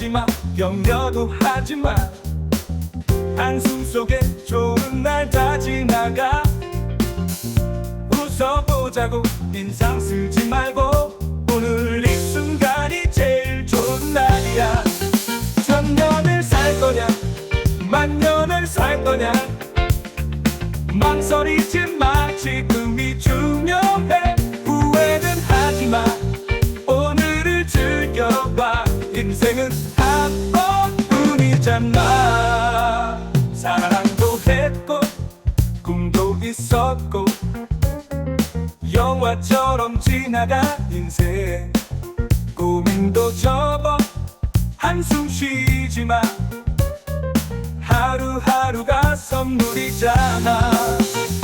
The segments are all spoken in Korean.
하지마. 격려도 하지마. 한숨 속에 좋은 날 다 지나가. 웃어보자고 인상 쓰지 말고. 오늘 이 순간이 제일 좋은 날이야. 천년을 살 거냐? 만년을 살 거냐? 망설이지 마. 지금이 중요해. 후회는 하지마. 오늘을 즐겨봐. 인생은 번뿐이잖아 사랑도 했고 꿈도 있었고 영화처럼 지나가 인생. 고민도 접어 한숨 쉬지 마. 하루하루가 선물이잖아.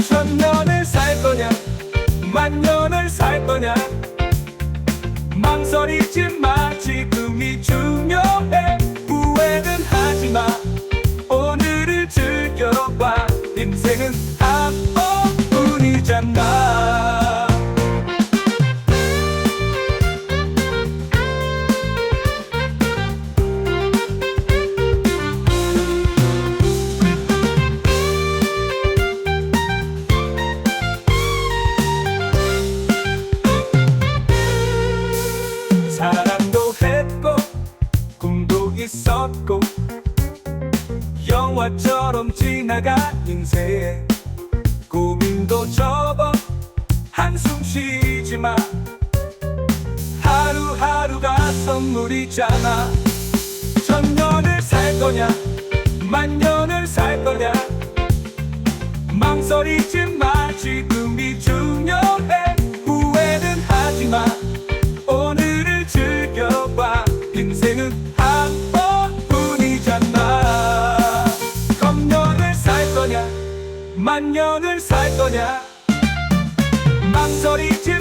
천년을 살 거냐 만년을 살 거냐. 망설이지 마 인생은 한 번뿐이잖아. 사랑도 했고 꿈도 있었고 영화처럼 지나가 인생 고민도 접어 한숨 쉬지 마 하루하루가 선물이잖아. 천년을 살 거냐 만년을 살 거냐. 망설이지 마 만년을 살 거냐? 망설이지